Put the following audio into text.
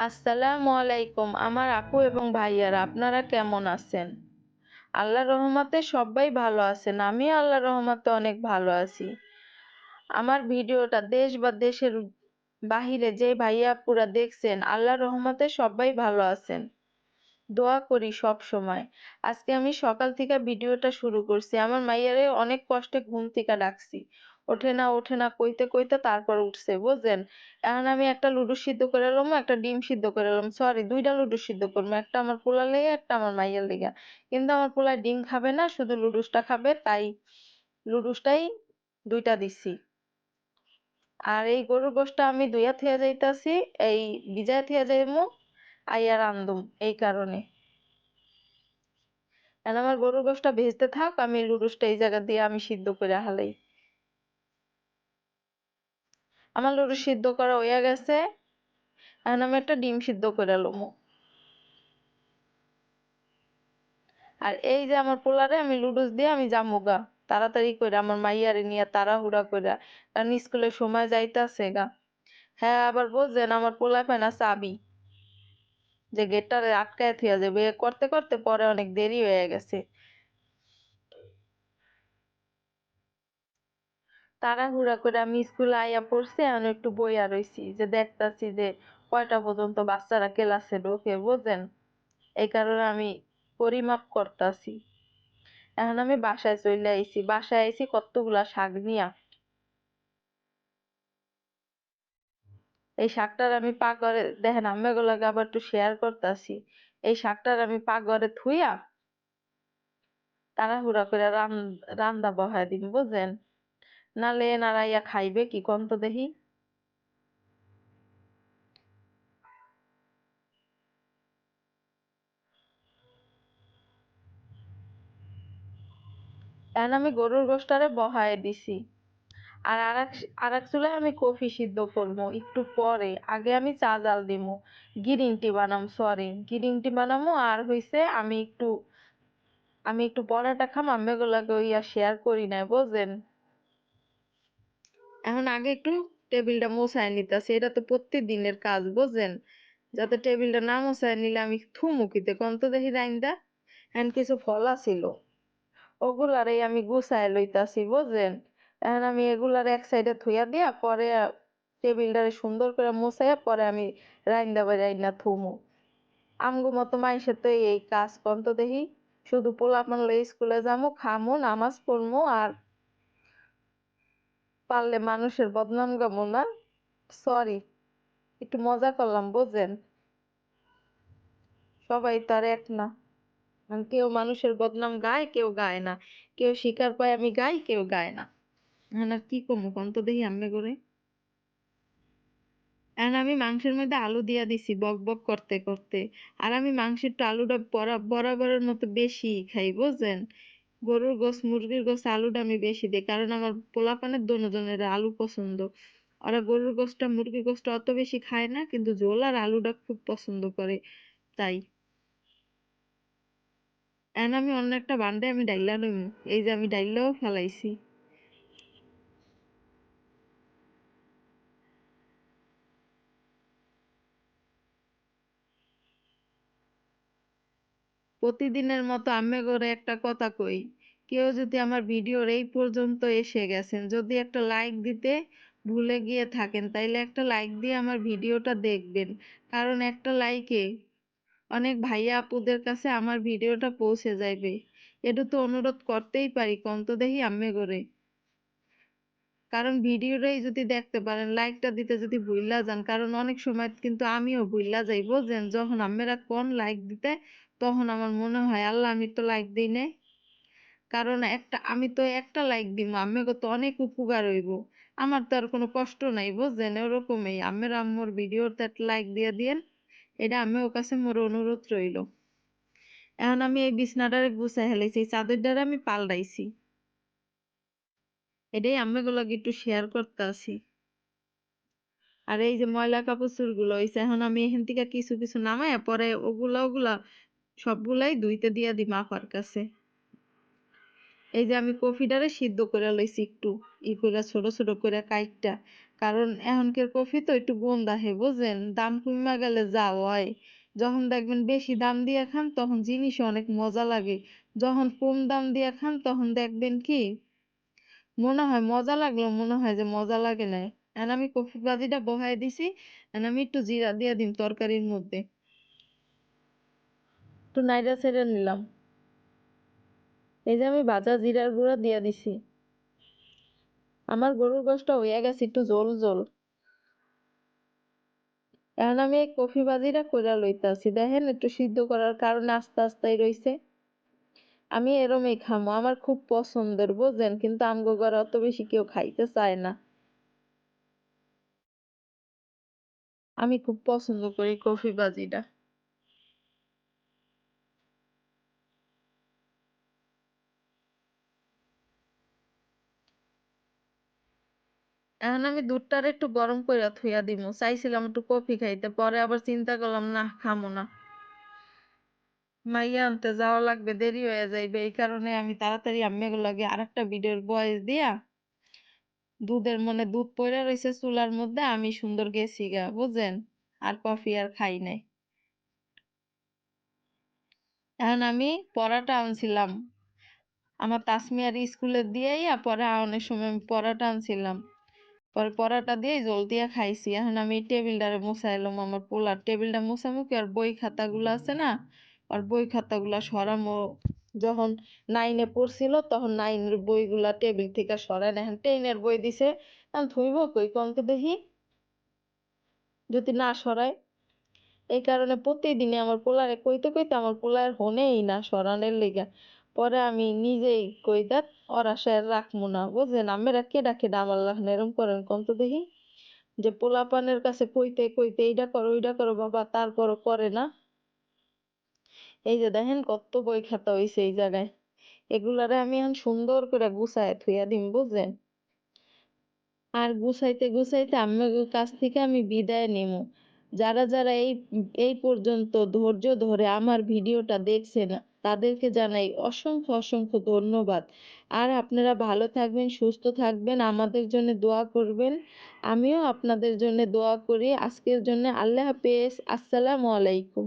আসসালামু আলাইকুম, আমার আপু এবং ভাইয়ারা, আপনারা কেমন আছেন? আল্লাহর রহমতে সবাই ভালো আছেন আমি আল্লাহর রহমতে অনেক ভালো আছি। আমার ভিডিওটা দেশ বা দেশের বাহিরে যে ভাইয়া আপুরা দেখছেন আল্লাহ রহমতে সবাই ভালো আছেন। দোয়া করি সব সময়। আজকে আমি সকাল থেকে ভিডিওটা শুরু করছি, আমার মাইয়ারে অনেক কষ্টে ঘুম থেকে ডাকছি। ওঠে না ওঠে না, কইতে কইতে তারপর উঠছে, বুঝছেন? এখন আমি একটা লুডু সিদ্ধ করে এলাম একটা ডিম সিদ্ধ করে এলাম সরি দুইটা লুডু সিদ্ধ করব, একটা আমার পোলার লেগে, একটা আমার মাইয়ার লেগে। কিন্তু আমার পোলায় ডিম খাবে না, শুধু লুডুসটা খাবে, তাই লুডুসটাই দুইটা দিছি। আর এই গরুর গোশটা আমি দুইয়া থুইয়া যাইতাছি, এই ভিজায় থুইয়া যাইমু, আইয়া রান্ধুম এই কারণে। আমার গরুর গোশটা ভেজতে থাক, আমি লুডুসটা এই জায়গা দিয়ে আমি সিদ্ধ করে হালাই। আমার লুডু সিদ্ধ করা হইয়া গেছে। এখন আমি একটা ডিম সিদ্ধ করে লমু। আর এই যে আমার পোলারে আমি লুডুস দিয়ে আমি জামুগা তাড়াতাড়ি করে আমার মাইয়ারে নিয়ে তাড়াহুড়া করে কারণ স্কুলের সময় যাইতাছে গা। হ্যাঁ আবার বলছেন আমার পোলা না চাবি যে গেটটারে আটকায় থুয়া যাবে করতে করতে পরে অনেক দেরি হয়ে গেছে। তাড়াহুড়া করে আমি স্কুলে আইয়া পড়ছি, এখন একটু বইয়া রইছি যে দেখতাছি যে কয়টা পর্যন্ত বাচ্চারা ক্লাসে ঢোকে, বুঝেন? এই কারণে আমি পরিমাপ করতাছি। এখন আমি বাসায় চলে আইছি, বাসায় আইছি কতগুলা শাক নিয়া। এই শাকটার আমি পাকঘরে, দেখেন আমি এগুলাকে আবার একটু শেয়ার করতাছি, এই শাকটার আমি পাকঘরে থুইয়া তাড়াহুড়া করে রান রান্দা বহায় দিন বুঝেন? নালে এনারা ইয়া খাইবে, কি কোন তো দেখি এখন আমি গরুর গোশটারে বহায় দিছি। আর আরেক আরেক চুলায় আমি কফি সিদ্ধ করব, একটু পরে। আগে আমি চা জাল দিমু। গ্রিন টি বানাম সরি গ্রিন টি বানামু, আর হইছে আমি একটু আমি একটু পরাটা খাম, আমি ইয়া শেয়ার করি নাই, বুঝছেন? এখন আগে একটু টেবিলটা মোছায় নিতেছি, এটা তো প্রত্যেক কাজ বুঝছেন যাতে টেবিলটা না মোছায় নিলে আমি থুমু কিতে, কোন তো দেখি রাইন্দা এখন কিছু ফল আছিল ওগুলারই আমি গুছায় লইতাছি বুঝছেন এখন আমি এগুলার এক সাইডে থুইয়া দিয়া পরে টেবিলটারে সুন্দর করে মুছাইয়া পরে আমি রাইন্দা বাই রাইন্দা থুমু। আমগো মতো মানুষের তো এই কাজ কম তো দেখি? শুধু পোলাপান স্কুলে যামু, খামু, নামাজ পড়মু আর পারলে মানুষের বদনাম গামু না। সরি একটু মজা করলাম বুঝেন সবাই তার এক না। কেউ মানুষের বদনাম গায়, কেউ গায় না। কেউ শিকার পায়, আমি গাই, কেউ গায় না। এখন আর কি করব কোন তো দেখি আমি করে। এখন আমি মাংসের মধ্যে আলু দিয়া দিছি, বক বক করতে করতে। আর আমি মাংসের আলুটা বরাবরের মতো বেশি খাই, বুঝছেন? গরুর গোস মুরগির গোস আলুটা আমি বেশি দিই কারণ আমার পোলাপানের দোনোজনের আলু পছন্দ। ওরা গরুর গোসটা মুরগির গোসটা অত বেশি খায় না, কিন্তু ঝোল আর আলুটা খুব পছন্দ করে। তাই। এখন আমি অন্য একটা বান্ডে আমি ডাইলা নইমু এই যে আমি ডাইলাও ফেলাইছি। প্রতিদিনের মতো আমি করে একটা কথা কই, কেউ যদি আমার ভিডিওর এই পর্যন্ত এসে গেছেন, যদি একটা লাইক দিতে ভুলে গিয়ে থাকেন, তাইলে একটা লাইক দিয়ে আমার ভিডিওটা দেখবেন। কারণ একটা লাইকে অনেক ভাইয়া আপুদের কাছে আমার ভিডিওটা পৌঁছে যাইবে। এটা তো অনুরোধ করতেই পারি, কম তো দেখি আমি করে। কারণ ভিডিওটাই যদি দেখতে পারেন লাইকটা দিতে যদি ভুইলা যান, কারণ অনেক সময় কিন্তু আমিও ভুইলা যাই বুঝছেন যখন আমেরা কোন লাইক দিতে তখন আমার মনে হয়, আল্লাহ, আমি তো লাইক দিই নাই। কারণ একটা, আমি তো একটা লাইক দিব আমি তো অনেক উপকার হইব। আমার তো আর কোনো কষ্ট নাই, বুঝছেন? ওরকমই আমের আম্মুর ভিডিওতে একটা লাইক দিয়ে দিয়েন, এটা আমি ওর কাছে মোর অনুরোধ রইল। এখন আমি এই বিছনাটারে গুছাই হেলাইছি চাদর দ্বারা আমি পাল্টাইছি। এটাই আমি গুলোকে একটু শেয়ার করতে আসি। আর এই যে ময়লা কাপড়গুলো হইছে, এখন আমি এখান থেকে কিছু কিছু নামাই পরে ওগুলা ওগুলা সবগুলাই ধুইতে দিয়া দিই মাপার কাছে এই যে আমি কফিটারে সিদ্ধ করে লইছি একটু, ই করে ছোট ছোট করে কাইটটা কারণ এখনকার কফি তো একটু গন্ধ আহে বুঝছেন? দাম কইমা গেলে যা হয়। যখন দেখবেন বেশি দাম দিয়ে খান, তখন জিনিসও অনেক মজা লাগে। যখন কম দাম দিয়ে খান, তখন দেখবেন কি, মনে হয় মজা লাগলেও মনে হয় যে মজা লাগে নাই। এখন আমি কফি বাজিটা বহায় দিছি। এখন আমি একটু জিরা দিয়ে দিম তরকারির মধ্যে। একটু নাইড়া চাইড়া নিলাম। এই যে আমি ভাজা জিরার গুঁড়া দিয়া দিছি। আমার গরুর গোশটা হইয়া গেছে একটু ঝোল ঝোল। এখন আমি এই কফি ভাজিটা কইরা লইতাছি। দেখেন একটু সিদ্ধ করার কারণে আস্তে আস্তেই রইছে। আমি এরমই খামু। আমার খুব পছন্দের বুঝছেন? কিন্তু আমগো ঘরে অত বেশি কেউ খাইতে চায় না। আমি খুব পছন্দ করি কফি ভাজিটা। এখন আমি দুধটারে একটু গরম কইরা থুইয়া দিমু। চাইছিলাম একটু কফি খাইতে। পরে আবার চিন্তা করলাম, না, খামু না। মাইয়া আনতে যাওয়া লাগবে, দেরি হয়ে যাইবে। এই কারণে আমি তাড়াতাড়ি আম্মাগো লগে আরেকটা ভিডিওর ভয়েস দিয়া দুধের মনে দুধ পইড়া রইছে চুলার মধ্যে, আমি সুন্দর গেছি গা, বুঝছেন? আর কফি আর খাই নাই। এখন আমি পরাটা আনছিলাম। আমার তাসমিয়ার স্কুলে দিয়ে পরে আওনের সময় আমি পরাটা আনছিলাম। পরে, পরাটা দিয়ে জল দিয়া খাইছি। এখন আমি টেবিলটারে মুছাইলাম আমার পোলার টেবিলটা মুছামুখি, আর বই খাতাগুলো আছে না? আর বই খাতাগুলা সরামু। যখন নাইনে পড়ছিল, তখন নাইনের বইগুলা টেবিল থেকে সরায় না। এখন টেনের বই দিছে। থুইব কই তো দেখি? যদি না সরায়? এই কারণে প্রতিদিনই আমার পোলারে কইতে কইতে আমার পোলা আর হনেই না সরানোর লিগা। পরে আমি নিজেই কই ধ্যাৎ ওর আশায় রাখমু না। বুঝছেন? আপনারা কেডা কেডা আমার লাহানে এরম করেন কন তো দেখি? যে পোলাপানের কাছে কইতে কইতে এইডা করো, ওইডা করো, বাবা তারপরও করে না। এই যে দেখেন কত বই খাতা হইছে এই জায়গায়। এগুলারে আমি এখন সুন্দর করে গুছায়া থুইয়া দিম বুঝছেন? আর গুছাইতে গুছাইতে আম্মাগো কাছ থেকে আমি বিদায় নিমু। যারা যারা এই এই পর্যন্ত ধৈর্য ধরে আমার ভিডিওটা দেখছেন তাদেরকে জানাই অসংখ্য অসংখ্য ধন্যবাদ। আর আপনারা ভালো থাকবেন, সুস্থ থাকবেন, আমাদের জন্য দোয়া করবেন। আমিও আপনাদের জন্য দোয়া করি। আজকের জন্য আল্লাহ হাফেজ। আসসালামু আলাইকুম।